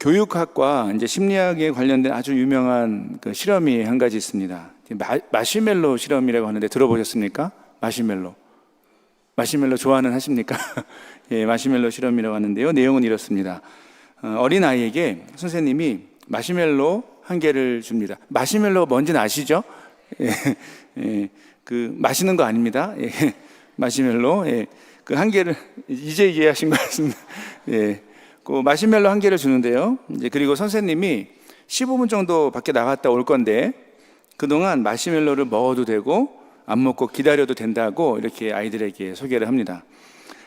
교육학과 이제 심리학에 관련된 아주 유명한 그 실험이 한 가지 있습니다. 마, 마시멜로 실험이라고 하는데 들어보셨습니까? 마시멜로. 마시멜로 좋아하는 하십니까? 예, 마시멜로 실험이라고 하는데요. 내용은 이렇습니다. 어, 어린 아이에게 선생님이 마시멜로 한 개를 줍니다. 마시멜로 뭔지는 아시죠? 예, 예, 그 마시는 거 아닙니다. 예, 마시멜로. 예, 그 한 개를 이제 이해하신 것 같습니다. 예, 그 마시멜로 한 개를 주는데요. 이제 그리고 선생님이 15분 정도 밖에 나갔다 올 건데 그동안 마시멜로를 먹어도 되고 안 먹고 기다려도 된다고 이렇게 아이들에게 소개를 합니다.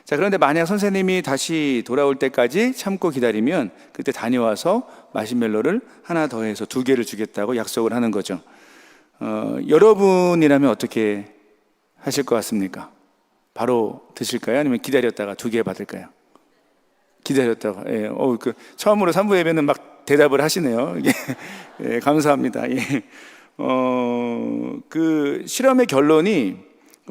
자, 그런데 만약 선생님이 다시 돌아올 때까지 참고 기다리면 그때 다녀와서 마시멜로를 하나 더 해서 두 개를 주겠다고 약속을 하는 거죠. 어, 여러분이라면 어떻게 하실 것 같습니까? 바로 드실까요? 아니면 기다렸다가 두 개 받을까요? 기다렸다가, 예, 어, 그, 처음으로 3부 예배는 막 대답을 하시네요. 예, 예, 감사합니다. 예. 어, 그 실험의 결론이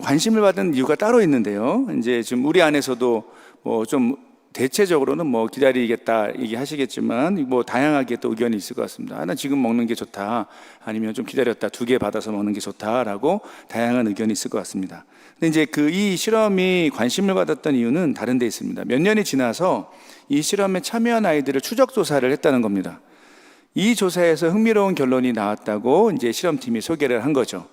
관심을 받은 이유가 따로 있는데요. 이제 지금 우리 안에서도 뭐 좀 대체적으로는 뭐 기다리겠다 얘기하시겠지만 뭐 다양하게 또 의견이 있을 것 같습니다. 아, 나 지금 먹는 게 좋다. 아니면 좀 기다렸다 두 개 받아서 먹는 게 좋다라고 다양한 의견이 있을 것 같습니다. 이제 그 이 실험이 관심을 받았던 이유는 다른 데 있습니다. 몇 년이 지나서 이 실험에 참여한 아이들을 추적 조사를 했다는 겁니다. 이 조사에서 흥미로운 결론이 나왔다고 이제 실험팀이 소개를 한 거죠.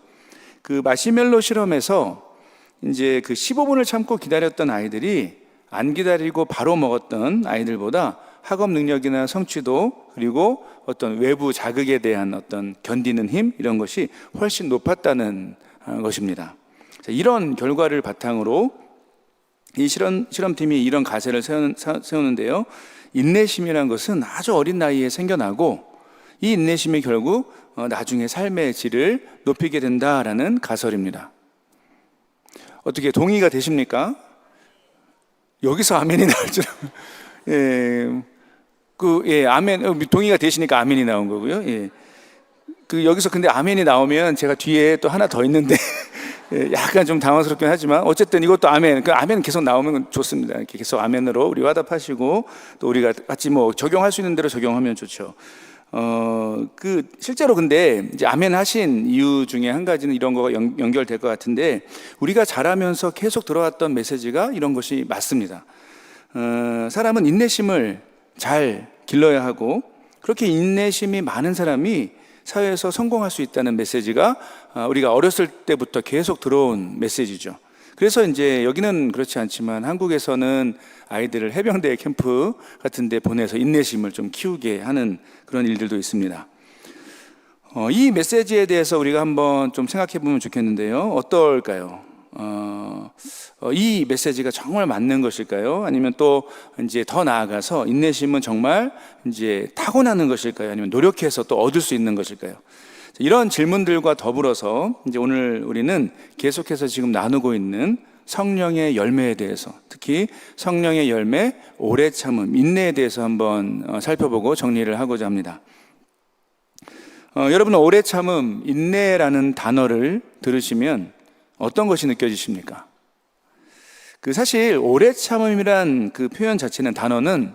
그 마시멜로 실험에서 이제 그 15분을 참고 기다렸던 아이들이 안 기다리고 바로 먹었던 아이들보다 학업 능력이나 성취도 그리고 어떤 외부 자극에 대한 어떤 견디는 힘 이런 것이 훨씬 높았다는 어, 것입니다. 자, 이런 결과를 바탕으로 이 실험, 실험팀이 이런 가설을 세우는, 세우는데요. 인내심이란 것은 아주 어린 나이에 생겨나고 이 인내심이 결국 어, 나중에 삶의 질을 높이게 된다라는 가설입니다. 어떻게 동의가 되십니까? 여기서 아멘이 나올 줄. 예. 그, 예, 아멘, 어, 동의가 되시니까 아멘이 나온 거고요. 예. 그, 여기서 근데 아멘이 나오면 제가 뒤에 또 하나 더 있는데, 예, 약간 좀 당황스럽긴 하지만, 어쨌든 이것도 아멘. 그 아멘 계속 나오면 좋습니다. 이렇게 계속 아멘으로 우리 화답하시고, 또 우리가 같이 뭐 적용할 수 있는 대로 적용하면 좋죠. 어, 그, 실제로 근데 이제 아멘 하신 이유 중에 한 가지는 이런 거가 연, 연결될 것 같은데, 우리가 자라면서 계속 들어왔던 메시지가 이런 것이 맞습니다. 어, 사람은 인내심을 잘 길러야 하고, 그렇게 인내심이 많은 사람이 사회에서 성공할 수 있다는 메시지가 아, 우리가 어렸을 때부터 계속 들어온 메시지죠. 그래서 이제 여기는 그렇지 않지만 한국에서는 아이들을 해병대 캠프 같은 데 보내서 인내심을 좀 키우게 하는 그런 일들도 있습니다. 어, 이 메시지에 대해서 우리가 한번 좀 생각해 보면 좋겠는데요. 어떨까요? 어, 어, 이 메시지가 정말 맞는 것일까요? 아니면 또 이제 더 나아가서 인내심은 정말 이제 타고나는 것일까요? 아니면 노력해서 또 얻을 수 있는 것일까요? 이런 질문들과 더불어서 이제 오늘 우리는 계속해서 지금 나누고 있는 성령의 열매에 대해서 특히 성령의 열매, 오래 참음, 인내에 대해서 한번 어, 살펴보고 정리를 하고자 합니다. 어, 여러분 오래 참음, 인내라는 단어를 들으시면 어떤 것이 느껴지십니까? 그 사실 오래 참음이란 그 표현 자체는 단어는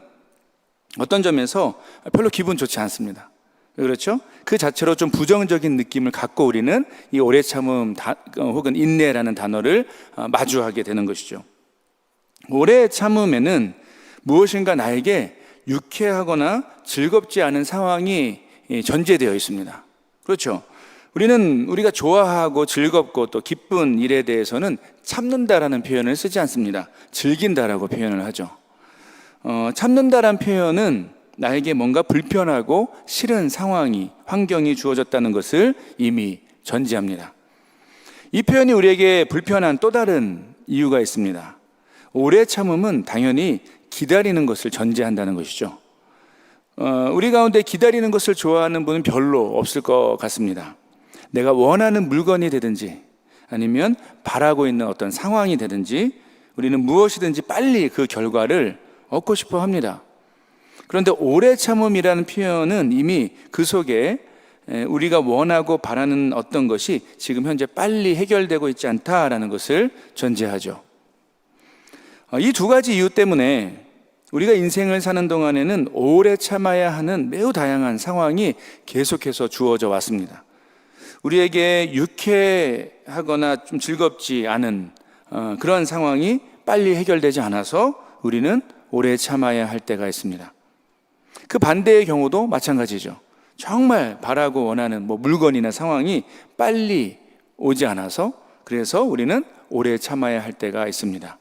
어떤 점에서 별로 기분 좋지 않습니다. 그렇죠? 그 자체로 좀 부정적인 느낌을 갖고 우리는 이 오래 참음 다, 어, 혹은 인내라는 단어를 어, 마주하게 되는 것이죠. 오래 참음에는 무엇인가 나에게 유쾌하거나 즐겁지 않은 상황이 전제되어 있습니다. 그렇죠? 우리는 우리가 좋아하고 즐겁고 또 기쁜 일에 대해서는 참는다라는 표현을 쓰지 않습니다. 즐긴다라고 표현을 하죠. 어, 참는다라는 표현은 나에게 뭔가 불편하고 싫은 상황이, 환경이 주어졌다는 것을 이미 전제합니다. 이 표현이 우리에게 불편한 또 다른 이유가 있습니다. 오래 참음은 당연히 기다리는 것을 전제한다는 것이죠. 어, 우리 가운데 기다리는 것을 좋아하는 분은 별로 없을 것 같습니다. 내가 원하는 물건이 되든지 아니면 바라고 있는 어떤 상황이 되든지 우리는 무엇이든지 빨리 그 결과를 얻고 싶어 합니다. 그런데 오래 참음이라는 표현은 이미 그 속에 우리가 원하고 바라는 어떤 것이 지금 현재 빨리 해결되고 있지 않다라는 것을 전제하죠. 어, 이두 가지 이유 때문에 우리가 인생을 사는 동안에는 오래 참아야 하는 매우 다양한 상황이 계속해서 주어져 왔습니다. 우리에게 유쾌하거나 좀 즐겁지 않은 어, 그런 상황이 빨리 해결되지 않아서 우리는 오래 참아야 할 때가 있습니다. 그 반대의 경우도 마찬가지죠. 정말 바라고 원하는 뭐 물건이나 상황이 빨리 오지 않아서 그래서 우리는 오래 참아야 할 때가 있습니다.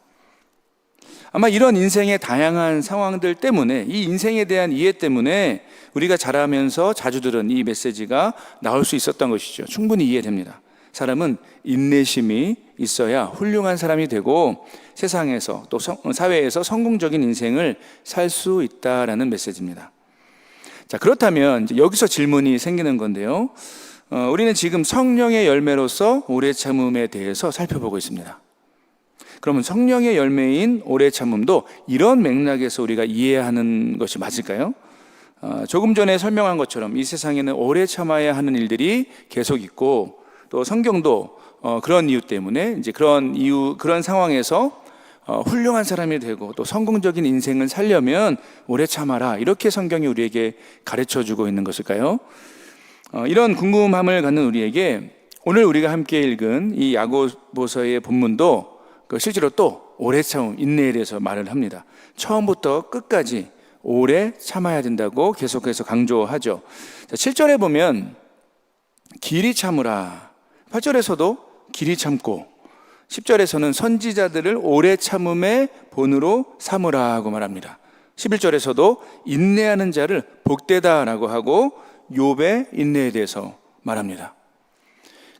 아마 이런 인생의 다양한 상황들 때문에 이 인생에 대한 이해 때문에 우리가 자라면서 자주 들은 이 메시지가 나올 수 있었던 것이죠. 충분히 이해됩니다. 사람은 인내심이 있어야 훌륭한 사람이 되고 세상에서 또 성- 사회에서 성공적인 인생을 살 수 있다라는 메시지입니다. 자, 그렇다면 여기서 질문이 생기는 건데요. 어, 우리는 지금 성령의 열매로서 오래 참음에 대해서 살펴보고 있습니다. 그러면 성령의 열매인 오래 참음도 이런 맥락에서 우리가 이해하는 것이 맞을까요? 어, 조금 전에 설명한 것처럼 이 세상에는 오래 참아야 하는 일들이 계속 있고 또 성경도 어, 그런 이유 때문에 이제 그런 이유 그런 상황에서 어, 훌륭한 사람이 되고 또 성공적인 인생을 살려면 오래 참아라 이렇게 성경이 우리에게 가르쳐 주고 있는 것일까요? 어, 이런 궁금함을 갖는 우리에게 오늘 우리가 함께 읽은 이 야고보서의 본문도 그 실제로 또 오래 참음 인내에 대해서 말을 합니다. 처음부터 끝까지 오래 참아야 된다고 계속해서 강조하죠. 자, 7절에 보면 길이 참으라. 8절에서도 길이 참고 10절에서는 선지자들을 오래 참음의 본으로 삼으라고 말합니다. 11절에서도 인내하는 자를 복되다라고 하고 욥의 인내에 대해서 말합니다.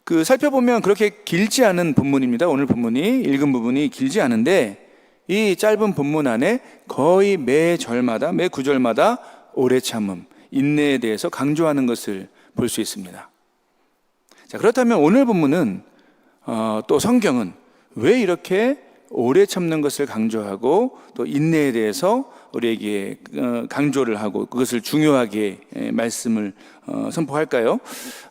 그 살펴보면 그렇게 길지 않은 본문입니다. 오늘 본문이 읽은 부분이 길지 않은데 이 짧은 본문 안에 거의 매 절마다 매 구절마다 오래 참음, 인내에 대해서 강조하는 것을 볼 수 있습니다. 자, 그렇다면 오늘 본문은 어, 또 성경은 왜 이렇게 오래 참는 것을 강조하고 또 인내에 대해서 우리에게 어, 강조를 하고 그것을 중요하게 에, 말씀을 어, 선포할까요?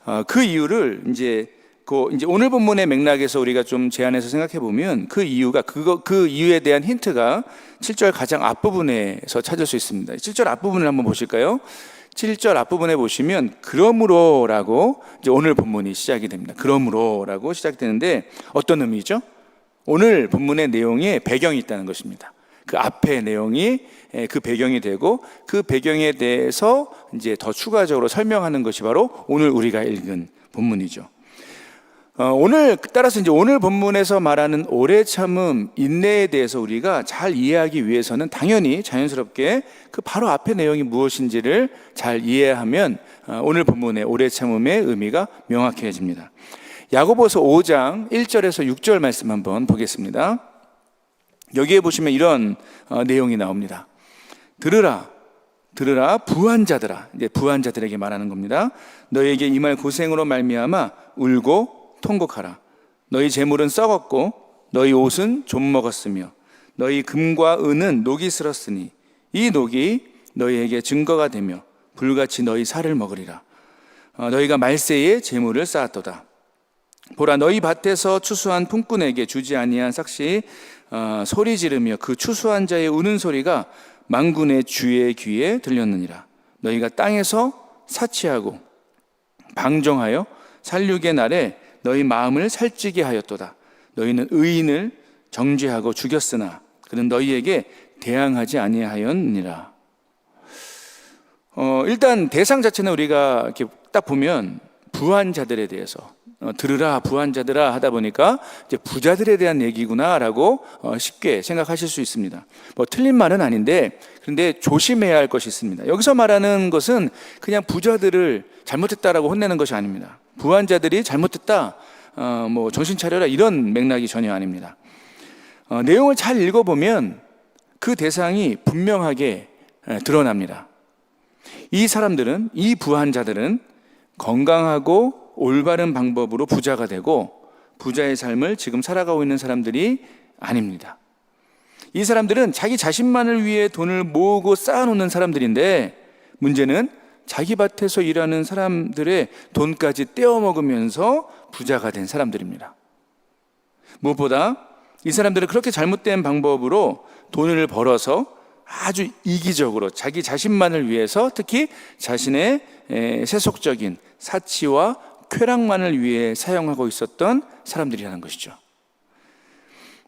어, 그 이유를 이제 그 이제 오늘 본문의 맥락에서 우리가 좀 제안해서 생각해 보면 그 이유가 그거 그 이유에 대한 힌트가 7절 가장 앞부분에서 찾을 수 있습니다. 7절 앞부분을 한번 보실까요? 7절 앞부분에 보시면 그러므로라고 이제 오늘 본문이 시작이 됩니다. 그러므로라고 시작되는데 어떤 의미죠? 오늘 본문의 내용에 배경이 있다는 것입니다. 그 앞의 내용이 에, 그 배경이 되고 그 배경에 대해서 이제 더 추가적으로 설명하는 것이 바로 오늘 우리가 읽은 본문이죠. 어, 오늘 따라서 이제 오늘 본문에서 말하는 오래 참음 인내에 대해서 우리가 잘 이해하기 위해서는 당연히 자연스럽게 그 바로 앞의 내용이 무엇인지를 잘 이해하면 어, 오늘 본문의 오래 참음의 의미가 명확해집니다. 야고보서 5장 1절에서 6절 말씀 한번 보겠습니다. 여기에 보시면 이런 어, 내용이 나옵니다. 들으라 들으라 부한 자들아 이제 부한 자들에게 말하는 겁니다. 너에게 이 말 고생으로 말미암아 울고 통곡하라. 너희 재물은 썩었고 너희 옷은 좀 먹었으며 너희 금과 은은 녹이 슬었으니 이 녹이 너희에게 증거가 되며 불같이 너희 살을 먹으리라. 어, 너희가 말세에 재물을 쌓았도다. 보라 너희 밭에서 추수한 품꾼에게 주지 아니한 삭시 어, 소리 지르며 그 추수한 자의 우는 소리가 망군의 주의 귀에 들렸느니라. 너희가 땅에서 사치하고 방종하여 살육의 날에 너희 마음을 살찌게 하였도다. 너희는 의인을 정죄하고 죽였으나 그는 너희에게 대항하지 아니하였느니라. 어, 일단 대상 자체는 우리가 이렇게 딱 보면 부한 자들에 대해서 어, 들으라 부한 자들아 하다 보니까 이제 부자들에 대한 얘기구나라고 어, 쉽게 생각하실 수 있습니다. 뭐 틀린 말은 아닌데 그런데 조심해야 할 것이 있습니다. 여기서 말하는 것은 그냥 부자들을 잘못했다라고 혼내는 것이 아닙니다. 부한 자들이 잘못했다, 어, 뭐 정신 차려라 이런 맥락이 전혀 아닙니다. 어, 내용을 잘 읽어보면 그 대상이 분명하게 에, 드러납니다. 이 사람들은 이 부한 자들은 건강하고 올바른 방법으로 부자가 되고 부자의 삶을 지금 살아가고 있는 사람들이 아닙니다. 이 사람들은 자기 자신만을 위해 돈을 모으고 쌓아놓는 사람들인데 문제는 자기 밭에서 일하는 사람들의 돈까지 떼어 먹으면서 부자가 된 사람들입니다. 무엇보다 이 사람들은 그렇게 잘못된 방법으로 돈을 벌어서 아주 이기적으로 자기 자신만을 위해서 특히 자신의 에, 세속적인 사치와 쾌락만을 위해 사용하고 있었던 사람들이라는 것이죠.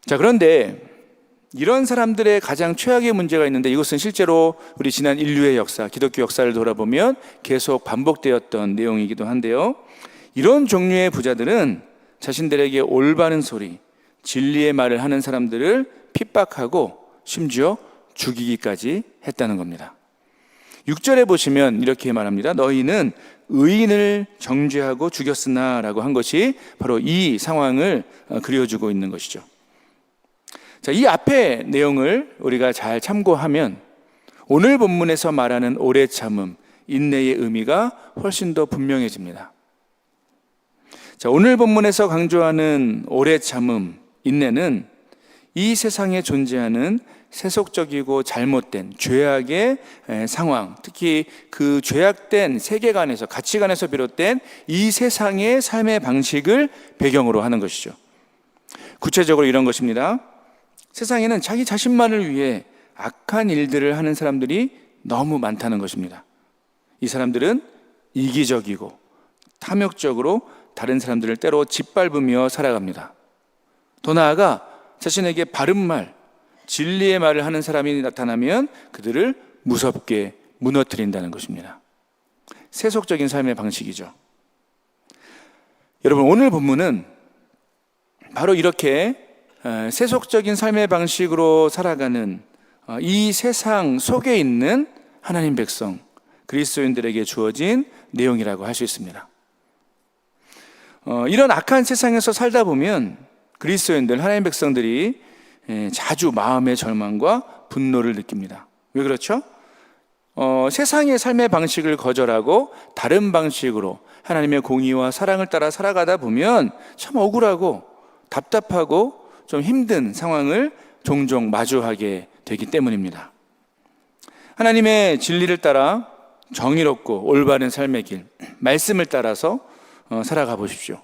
자, 그런데 이런 사람들의 가장 최악의 문제가 있는데 이것은 실제로 우리 지난 인류의 역사, 기독교 역사를 돌아보면 계속 반복되었던 내용이기도 한데요. 이런 종류의 부자들은 자신들에게 올바른 소리, 진리의 말을 하는 사람들을 핍박하고 심지어 죽이기까지 했다는 겁니다. 6절에 보시면 이렇게 말합니다. 너희는 의인을 정죄하고 죽였으나 라고 한 것이 바로 이 상황을 어, 그려주고 있는 것이죠. 자, 이 앞의 내용을 우리가 잘 참고하면 오늘 본문에서 말하는 오래 참음, 인내의 의미가 훨씬 더 분명해집니다. 자, 오늘 본문에서 강조하는 오래 참음, 인내는 이 세상에 존재하는 세속적이고 잘못된 죄악의 에, 상황, 특히 그 죄악된 세계관에서 가치관에서 비롯된 이 세상의 삶의 방식을 배경으로 하는 것이죠. 구체적으로 이런 것입니다. 세상에는 자기 자신만을 위해 악한 일들을 하는 사람들이 너무 많다는 것입니다. 이 사람들은 이기적이고 탐욕적으로 다른 사람들을 때로 짓밟으며 살아갑니다. 더 나아가 자신에게 바른 말, 진리의 말을 하는 사람이 나타나면 그들을 무섭게 무너뜨린다는 것입니다. 세속적인 삶의 방식이죠. 여러분, 오늘 본문은 바로 이렇게 어, 세속적인 삶의 방식으로 살아가는 어, 이 세상 속에 있는 하나님 백성, 그리스도인들에게 주어진 내용이라고 할 수 있습니다. 어, 이런 악한 세상에서 살다 보면 그리스도인들, 하나님 백성들이 예, 자주 마음의 절망과 분노를 느낍니다. 왜 그렇죠? 어, 세상의 삶의 방식을 거절하고 다른 방식으로 하나님의 공의와 사랑을 따라 살아가다 보면 참 억울하고 답답하고 좀 힘든 상황을 종종 마주하게 되기 때문입니다. 하나님의 진리를 따라 정의롭고 올바른 삶의 길, 말씀을 따라서 어, 살아가 보십시오.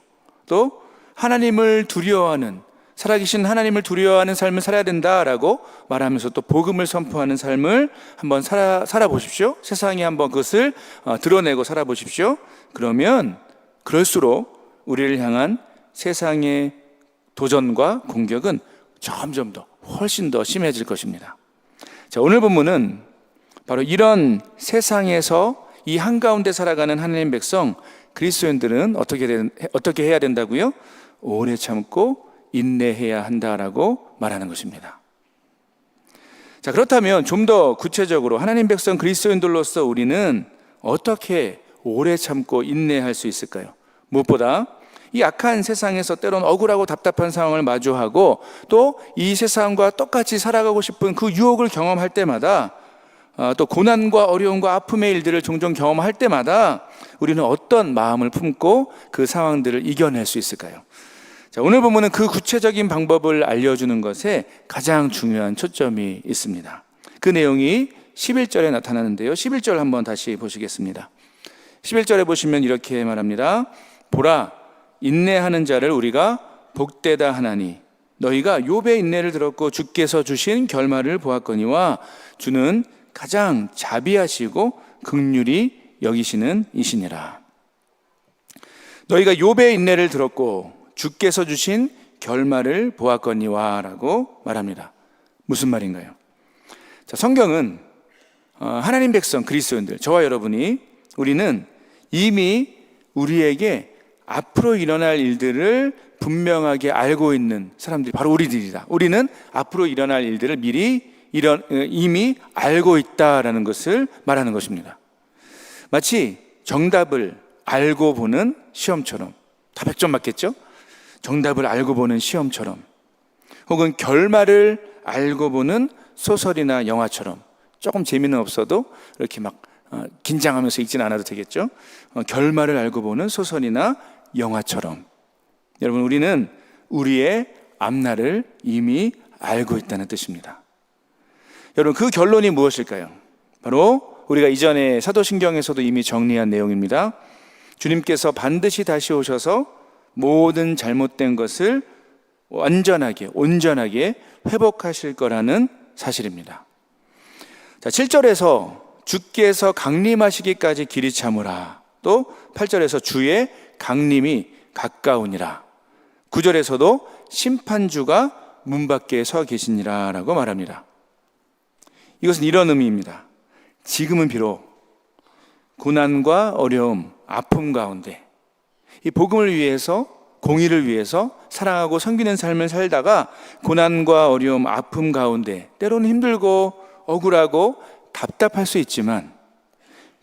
또 하나님을 두려워하는 살아계신 하나님을 두려워하는 삶을 살아야 된다라고 말하면서 또 복음을 선포하는 삶을 한번 살아, 살아보십시오. 세상에 한번 그것을 어, 드러내고 살아보십시오. 그러면 그럴수록 우리를 향한 세상의 도전과 공격은 점점 더 훨씬 더 심해질 것입니다. 자, 오늘 본문은 바로 이런 세상에서 이 한가운데 살아가는 하나님 백성 그리스도인들은 어떻게 된, 어떻게 해야 된다고요? 오래 참고 인내해야 한다라고 말하는 것입니다. 자, 그렇다면 좀 더 구체적으로 하나님 백성 그리스도인들로서 우리는 어떻게 오래 참고 인내할 수 있을까요? 무엇보다 이 악한 세상에서 때론 억울하고 답답한 상황을 마주하고 또 이 세상과 똑같이 살아가고 싶은 그 유혹을 경험할 때마다 아, 또 고난과 어려움과 아픔의 일들을 종종 경험할 때마다 우리는 어떤 마음을 품고 그 상황들을 이겨낼 수 있을까요? 자, 오늘 보면은 그 구체적인 방법을 알려주는 것에 가장 중요한 초점이 있습니다. 그 내용이 11절에 나타나는데요. 11절 한번 다시 보시겠습니다. 11절에 보시면 이렇게 말합니다. 보라, 인내하는 자를 우리가 복되다 하나니 너희가 욥의 인내를 들었고 주께서 주신 결말을 보았거니와 주는 가장 자비하시고 극률이 여기시는 이시니라. 너희가 욥의 인내를 들었고 주께서 주신 결말을 보았거니와라고 말합니다. 무슨 말인가요? 자, 성경은 어, 하나님 백성 그리스도인들 저와 여러분이 우리는 이미 우리에게 앞으로 일어날 일들을 분명하게 알고 있는 사람들이 바로 우리들이다. 우리는 앞으로 일어날 일들을 미리 이런, 어, 이미 알고 있다라는 것을 말하는 것입니다. 마치 정답을 알고 보는 시험처럼 다 100점 맞겠죠? 정답을 알고 보는 시험처럼 혹은 결말을 알고 보는 소설이나 영화처럼 조금 재미는 없어도 이렇게 막 어, 긴장하면서 읽지는 않아도 되겠죠? 어, 결말을 알고 보는 소설이나 영화처럼 여러분 우리는 우리의 앞날을 이미 알고 있다는 뜻입니다. 여러분 그 결론이 무엇일까요? 바로 우리가 이전에 사도신경에서도 이미 정리한 내용입니다. 주님께서 반드시 다시 오셔서 모든 잘못된 것을 완전하게 온전하게 회복하실 거라는 사실입니다. 자, 7절에서 주께서 강림하시기까지 길이 참으라. 또 8절에서 주의 강림이 가까우니라. 9절에서도 심판주가 문 밖에 서 계시니라 라고 말합니다. 이것은 이런 의미입니다. 지금은 비록 고난과 어려움, 아픔 가운데 이 복음을 위해서 공의를 위해서 사랑하고 섬기는 삶을 살다가 고난과 어려움, 아픔 가운데 때로는 힘들고 억울하고 답답할 수 있지만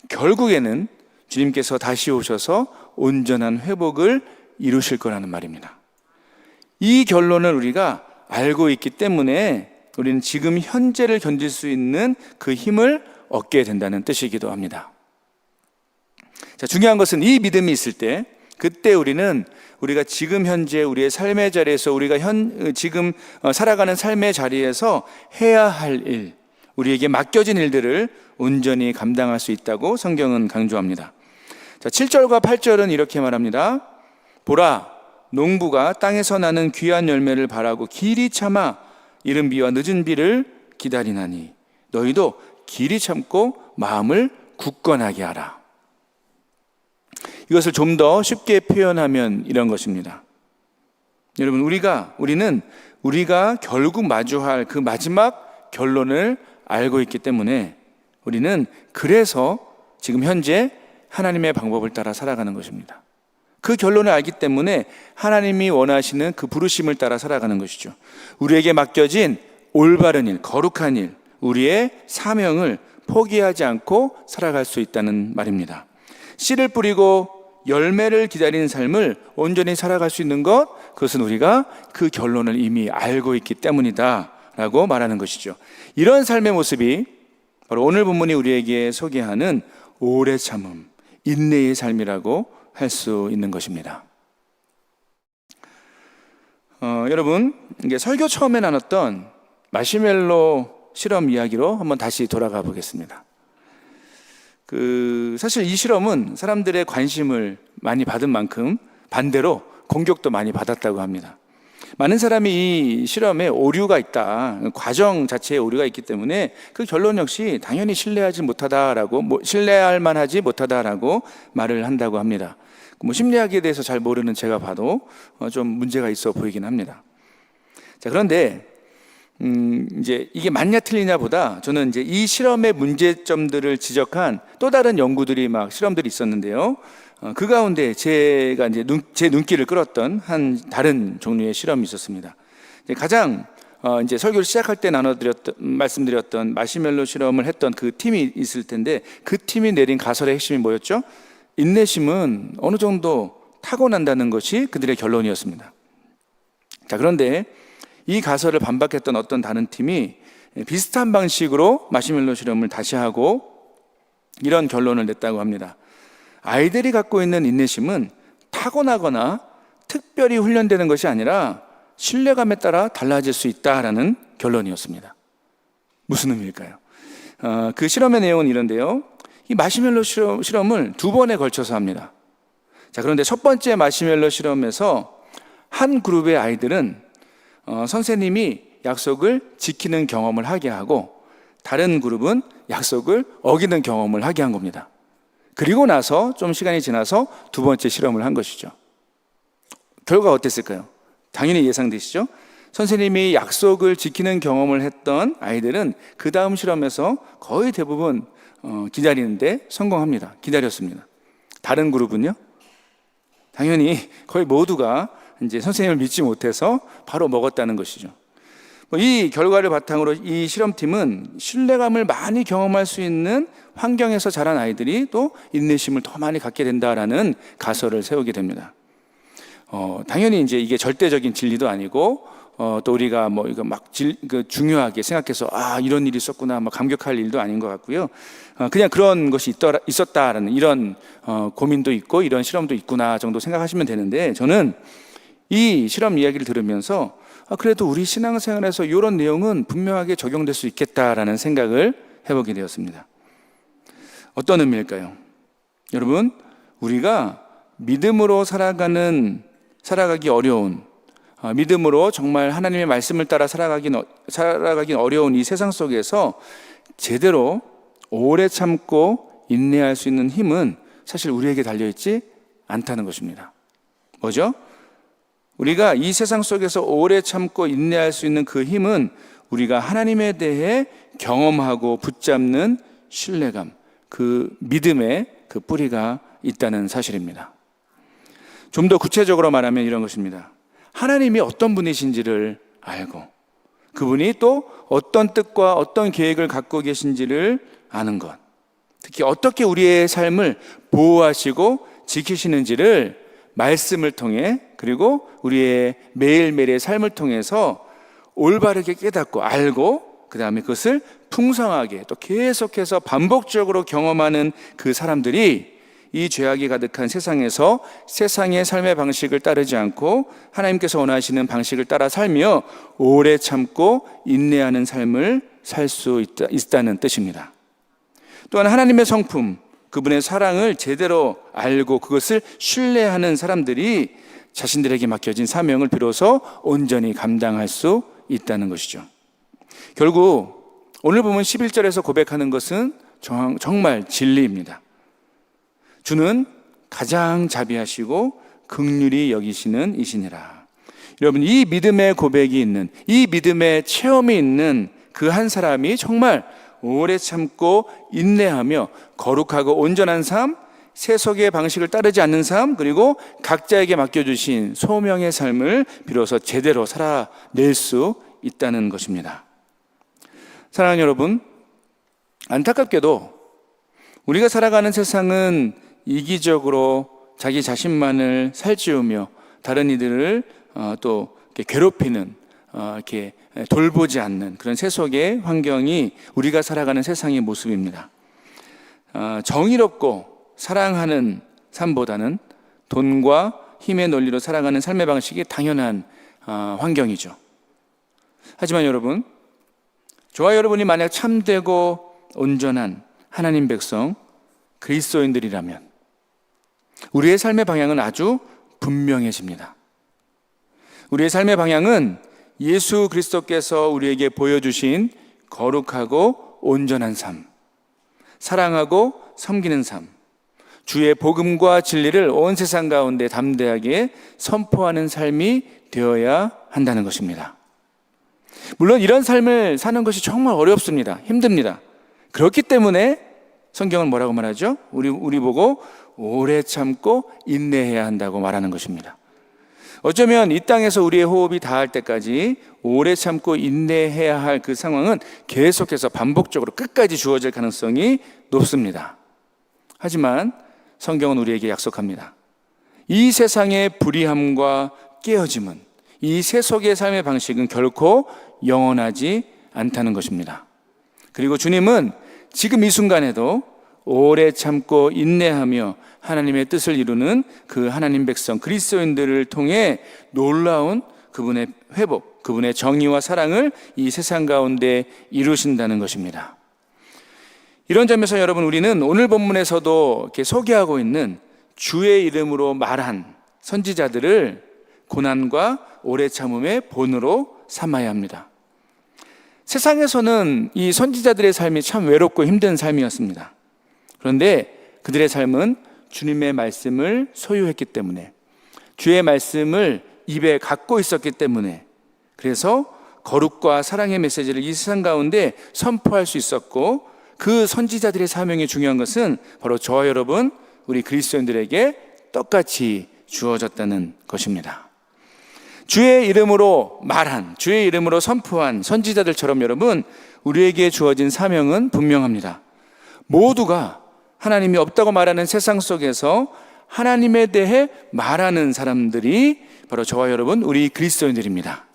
결국에는 주님께서 다시 오셔서 온전한 회복을 이루실 거라는 말입니다. 이 결론을 우리가 알고 있기 때문에 우리는 지금 현재를 견딜 수 있는 그 힘을 얻게 된다는 뜻이기도 합니다. 자, 중요한 것은 이 믿음이 있을 때 그때 우리는 우리가 지금 현재 우리의 삶의 자리에서 우리가 현 지금 어, 살아가는 삶의 자리에서 해야 할 일, 우리에게 맡겨진 일들을 온전히 감당할 수 있다고 성경은 강조합니다. 자, 7절과 8절은 이렇게 말합니다. 보라, 농부가 땅에서 나는 귀한 열매를 바라고 길이 참아 이른 비와 늦은 비를 기다리나니 너희도 길이 참고 마음을 굳건하게 하라. 이것을 좀 더 쉽게 표현하면 이런 것입니다. 여러분, 우리가, 우리는 우리가 결국 마주할 그 마지막 결론을 알고 있기 때문에 우리는 그래서 지금 현재 하나님의 방법을 따라 살아가는 것입니다. 그 결론을 알기 때문에 하나님이 원하시는 그 부르심을 따라 살아가는 것이죠. 우리에게 맡겨진 올바른 일, 거룩한 일, 우리의 사명을 포기하지 않고 살아갈 수 있다는 말입니다. 씨를 뿌리고 열매를 기다리는 삶을 온전히 살아갈 수 있는 것, 그것은 우리가 그 결론을 이미 알고 있기 때문이다. 라고 말하는 것이죠. 이런 삶의 모습이 바로 오늘 본문이 우리에게 소개하는 오래 참음, 인내의 삶이라고 할 수 있는 것입니다. 어, 여러분, 이게 설교 처음에 나눴던 마시멜로 실험 이야기로 한번 다시 돌아가 보겠습니다. 그 사실 이 실험은 사람들의 관심을 많이 받은 만큼 반대로 공격도 많이 받았다고 합니다. 많은 사람이 이 실험에 오류가 있다. 과정 자체에 오류가 있기 때문에 그 결론 역시 당연히 신뢰하지 못하다라고, 뭐 신뢰할 만하지 못하다라고 말을 한다고 합니다. 뭐 심리학에 대해서 잘 모르는 제가 봐도 어, 좀 문제가 있어 보이긴 합니다. 자, 그런데 음, 이제 이게 맞냐 틀리냐 보다 저는 이제 이 실험의 문제점들을 지적한 또 다른 연구들이 막 실험들이 있었는데요. 어, 그 가운데 제가 이제 눈, 제 눈길을 끌었던 한 다른 종류의 실험이 있었습니다. 가장 어, 이제 설교를 시작할 때 나눠드렸던 말씀드렸던 마시멜로 실험을 했던 그 팀이 있을 텐데 그 팀이 내린 가설의 핵심이 뭐였죠? 인내심은 어느 정도 타고난다는 것이 그들의 결론이었습니다. 자 그런데 이 가설을 반박했던 어떤 다른 팀이 비슷한 방식으로 마시멜로 실험을 다시 하고 이런 결론을 냈다고 합니다. 아이들이 갖고 있는 인내심은 타고나거나 특별히 훈련되는 것이 아니라 신뢰감에 따라 달라질 수 있다라는 결론이었습니다. 무슨 의미일까요? 어, 그 실험의 내용은 이런데요. 이 마시멜로 실험, 실험 을 두 번에 걸쳐서 합니다. 자, 그런데 첫 번째 마시멜로 실험에서 한 그룹의 아이들은 어, 선생님이 약속을 지키는 경험을 하게 하고 다른 그룹은 약속을 어기는 경험을 하게 한 겁니다. 그리고 나서 좀 시간이 지나서 두 번째 실험을 한 것이죠. 결과가 어땠을까요? 당연히 예상되시죠? 선생님이 약속을 지키는 경험을 했던 아이들은 그 다음 실험에서 거의 대부분 어, 기다리는데 성공합니다. 기다렸습니다. 다른 그룹은요? 당연히 거의 모두가 이제 선생님을 믿지 못해서 바로 먹었다는 것이죠. 뭐이 결과를 바탕으로 이 실험팀은 신뢰감을 많이 경험할 수 있는 환경에서 자란 아이들이 또 인내심을 더 많이 갖게 된다라는 가설을 세우게 됩니다. 어, 당연히 이제 이게 절대적인 진리도 아니고 어, 또 우리가 뭐 이거 막 질, 그 중요하게 생각해서 아 이런 일이 있었구나 막 감격할 일도 아닌 것 같고요. 어, 그냥 그런 것이 있더라, 있었다라는 이런 어, 고민도 있고 이런 실험도 있구나 정도 생각하시면 되는데 저는 이 실험 이야기를 들으면서 아, 그래도 우리 신앙생활에서 이런 내용은 분명하게 적용될 수 있겠다라는 생각을 해보게 되었습니다. 어떤 의미일까요? 여러분, 우리가 믿음으로 살아가는, 살아가기 어려운, 아, 믿음으로 정말 하나님의 말씀을 따라 살아가긴, 어, 살아가긴 어려운 이 세상 속에서 제대로 오래 참고 인내할 수 있는 힘은 사실 우리에게 달려있지 않다는 것입니다. 뭐죠? 우리가 이 세상 속에서 오래 참고 인내할 수 있는 그 힘은 우리가 하나님에 대해 경험하고 붙잡는 신뢰감, 그 믿음의 그 뿌리가 있다는 사실입니다. 좀 더 구체적으로 말하면 이런 것입니다. 하나님이 어떤 분이신지를 알고 그분이 또 어떤 뜻과 어떤 계획을 갖고 계신지를 아는 것. 특히 어떻게 우리의 삶을 보호하시고 지키시는지를 말씀을 통해 그리고 우리의 매일매일의 삶을 통해서 올바르게 깨닫고 알고 그 다음에 그것을 풍성하게 또 계속해서 반복적으로 경험하는 그 사람들이 이 죄악이 가득한 세상에서 세상의 삶의 방식을 따르지 않고 하나님께서 원하시는 방식을 따라 살며 오래 참고 인내하는 삶을 살수 있다, 있다 는 뜻입니다. 또한 하나님의 성품, 그분의 사랑을 제대로 알고 그것을 신뢰하는 사람들이 자신들에게 맡겨진 사명을 비로소 온전히 감당할 수 있다는 것이죠. 결국 오늘 보면 11절에서 고백하는 것은 정- 정말 진리입니다. 주는 가장 자비하시고 극률이 여기시는 이시니라. 여러분 이 믿음의 고백이 있는 이 믿음의 체험이 있는 그 한 사람이 정말 오래 참고 인내하며 거룩하고 온전한 삶, 세속의 방식을 따르지 않는 삶, 그리고 각자에게 맡겨주신 소명의 삶을 비로소 제대로 살아낼 수 있다는 것입니다. 사랑하는 여러분, 안타깝게도 우리가 살아가는 세상은 이기적으로 자기 자신만을 살찌우며 다른 이들을 어, 또 괴롭히는 어, 이렇게 돌보지 않는 그런 세속의 환경이 우리가 살아가는 세상의 모습입니다. 어, 정의롭고 사랑하는 삶보다는 돈과 힘의 논리로 살아가는 삶의 방식이 당연한 어, 환경이죠. 하지만 여러분, 저와 여러분이 만약 참되고 온전한 하나님 백성 그리스도인들이라면 우리의 삶의 방향은 아주 분명해집니다. 우리의 삶의 방향은 예수 그리스도께서 우리에게 보여주신 거룩하고 온전한 삶, 사랑하고 섬기는 삶, 주의 복음과 진리를 온 세상 가운데 담대하게 선포하는 삶이 되어야 한다는 것입니다. 물론 이런 삶을 사는 것이 정말 어렵습니다. 힘듭니다. 그렇기 때문에 성경은 뭐라고 말하죠? 우리, 우리 보고 오래 참고 인내해야 한다고 말하는 것입니다. 어쩌면 이 땅에서 우리의 호흡이 닿을 때까지 오래 참고 인내해야 할 그 상황은 계속해서 반복적으로 끝까지 주어질 가능성이 높습니다. 하지만 성경은 우리에게 약속합니다. 이 세상의 불의함과 깨어짐은 이 세속의 삶의 방식은 결코 영원하지 않다는 것입니다. 그리고 주님은 지금 이 순간에도 오래 참고 인내하며 하나님의 뜻을 이루는 그 하나님 백성 그리스도인들을 통해 놀라운 그분의 회복, 그분의 정의와 사랑을 이 세상 가운데 이루신다는 것입니다. 이런 점에서 여러분 우리는 오늘 본문에서도 이렇게 소개하고 있는 주의 이름으로 말한 선지자들을 고난과 오래 참음의 본으로 삼아야 합니다. 세상에서는 이 선지자들의 삶이 참 외롭고 힘든 삶이었습니다. 그런데 그들의 삶은 주님의 말씀을 소유했기 때문에 주의 말씀을 입에 갖고 있었기 때문에 그래서 거룩과 사랑의 메시지를 이 세상 가운데 선포할 수 있었고 그 선지자들의 사명이 중요한 것은 바로 저와 여러분 우리 그리스도인들에게 똑같이 주어졌다는 것입니다. 주의 이름으로 말한, 주의 이름으로 선포한 선지자들처럼 여러분, 우리에게 주어진 사명은 분명합니다. 모두가 하나님이 없다고 말하는 세상 속에서 하나님에 대해 말하는 사람들이 바로 저와 여러분, 우리 그리스도인들입니다.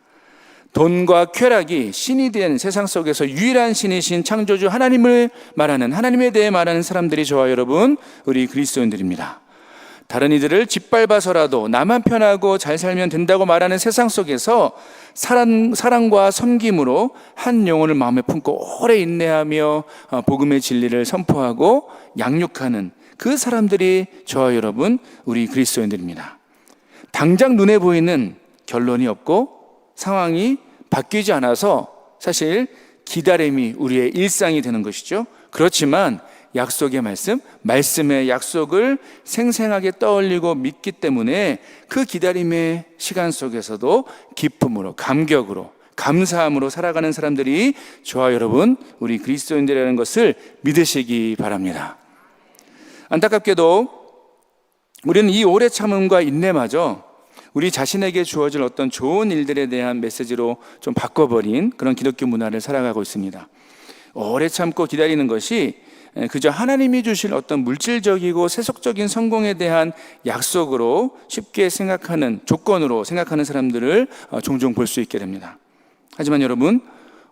돈과 쾌락이 신이 된 세상 속에서 유일한 신이신 창조주 하나님을 말하는 하나님에 대해 말하는 사람들이 저와 여러분 우리 그리스도인들입니다. 다른 이들을 짓밟아서라도 나만 편하고 잘 살면 된다고 말하는 세상 속에서 사랑, 사랑과 섬김으로 한 영혼을 마음에 품고 오래 인내하며 어, 복음의 진리를 선포하고 양육하는 그 사람들이 저와 여러분 우리 그리스도인들입니다. 당장 눈에 보이는 결론이 없고 상황이 바뀌지 않아서 사실 기다림이 우리의 일상이 되는 것이죠. 그렇지만 약속의 말씀, 말씀의 약속을 생생하게 떠올리고 믿기 때문에 그 기다림의 시간 속에서도 기쁨으로, 감격으로, 감사함으로 살아가는 사람들이 저와 여러분, 우리 그리스도인들이라는 것을 믿으시기 바랍니다. 안타깝게도 우리는 이 오래 참음과 인내마저 우리 자신에게 주어질 어떤 좋은 일들에 대한 메시지로 좀 바꿔버린 그런 기독교 문화를 살아가고 있습니다. 오래 참고 기다리는 것이 그저 하나님이 주실 어떤 물질적이고 세속적인 성공에 대한 약속으로 쉽게 생각하는 조건으로 생각하는 사람들을 어, 종종 볼 수 있게 됩니다. 하지만 여러분,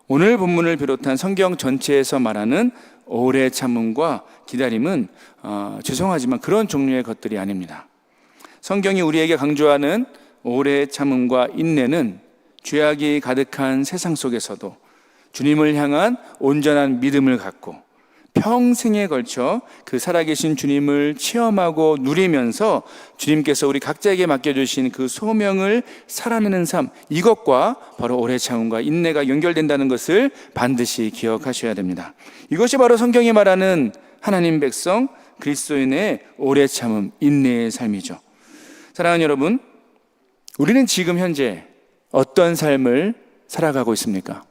오늘 본문을 비롯한 성경 전체에서 말하는 오래 참음과 기다림은 어, 죄송하지만 그런 종류의 것들이 아닙니다. 성경이 우리에게 강조하는 오래 참음과 인내는 죄악이 가득한 세상 속에서도 주님을 향한 온전한 믿음을 갖고 평생에 걸쳐 그 살아계신 주님을 체험하고 누리면서 주님께서 우리 각자에게 맡겨주신 그 소명을 살아내는 삶, 이것과 바로 오래 참음과 인내가 연결된다는 것을 반드시 기억하셔야 됩니다. 이것이 바로 성경이 말하는 하나님 백성, 그리스도인의 오래 참음, 인내의 삶이죠. 사랑하는 여러분, 우리는 지금 현재 어떤 삶을 살아가고 있습니까?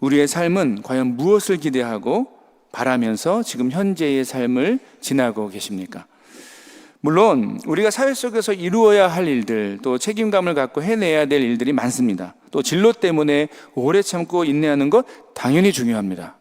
우리의 삶은 과연 무엇을 기대하고 바라면서 지금 현재의 삶을 지나고 계십니까? 물론 우리가 사회 속에서 이루어야 할 일들 또 책임감을 갖고 해내야 될 일들이 많습니다. 또 진로 때문에 오래 참고 인내하는 것 당연히 중요합니다.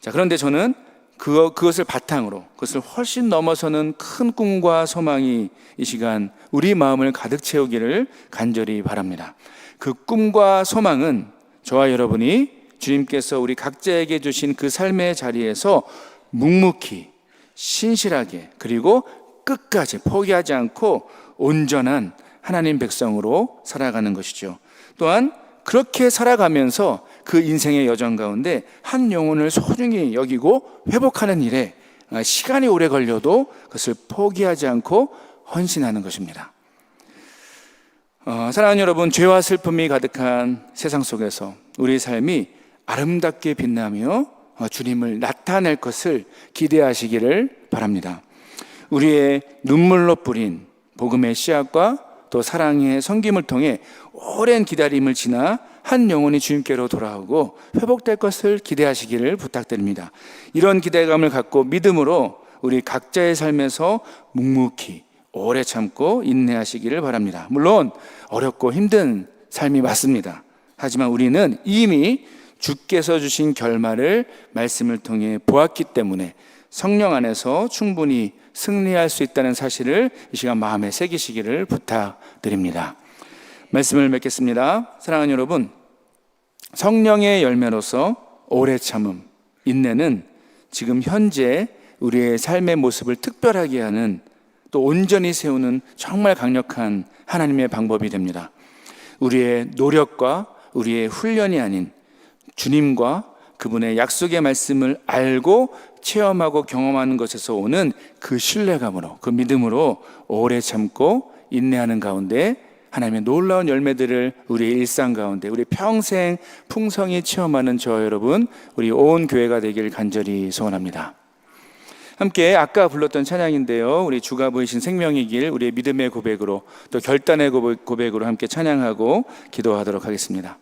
자, 그런데 저는 그, 그것을 바탕으로 그것을 훨씬 넘어서는 큰 꿈과 소망이 이 시간 우리 마음을 가득 채우기를 간절히 바랍니다. 그 꿈과 소망은 저와 여러분이 주님께서 우리 각자에게 주신 그 삶의 자리에서 묵묵히 신실하게 그리고 끝까지 포기하지 않고 온전한 하나님 백성으로 살아가는 것이죠. 또한 그렇게 살아가면서 그 인생의 여정 가운데 한 영혼을 소중히 여기고 회복하는 일에 시간이 오래 걸려도 그것을 포기하지 않고 헌신하는 것입니다. 어, 사랑하는 여러분, 죄와 슬픔이 가득한 세상 속에서 우리의 삶이 아름답게 빛나며 어, 주님을 나타낼 것을 기대하시기를 바랍니다. 우리의 눈물로 뿌린 복음의 씨앗과 또 사랑의 섬김을 통해 오랜 기다림을 지나 한 영혼이 주님께로 돌아오고 회복될 것을 기대하시기를 부탁드립니다. 이런 기대감을 갖고 믿음으로 우리 각자의 삶에서 묵묵히 오래 참고 인내하시기를 바랍니다. 물론 어렵고 힘든 삶이 맞습니다. 하지만 우리는 이미 주께서 주신 결말을 말씀을 통해 보았기 때문에 성령 안에서 충분히 승리할 수 있다는 사실을 이 시간 마음에 새기시기를 부탁드립니다. 말씀을 맺겠습니다. 사랑하는 여러분, 성령의 열매로서 오래 참음, 인내는 지금 현재 우리의 삶의 모습을 특별하게 하는 또 온전히 세우는 정말 강력한 하나님의 방법이 됩니다. 우리의 노력과 우리의 훈련이 아닌 주님과 그분의 약속의 말씀을 알고 체험하고 경험하는 것에서 오는 그 신뢰감으로, 그 믿음으로 오래 참고 인내하는 가운데 하나님의 놀라운 열매들을 우리의 일상 가운데, 우리 평생 풍성히 체험하는 저 여러분, 우리 온 교회가 되길 간절히 소원합니다. 함께 아까 불렀던 찬양인데요. 우리 주가 보이신 생명의 길, 우리의 믿음의 고백으로 또 결단의 고백으로 함께 찬양하고 기도하도록 하겠습니다.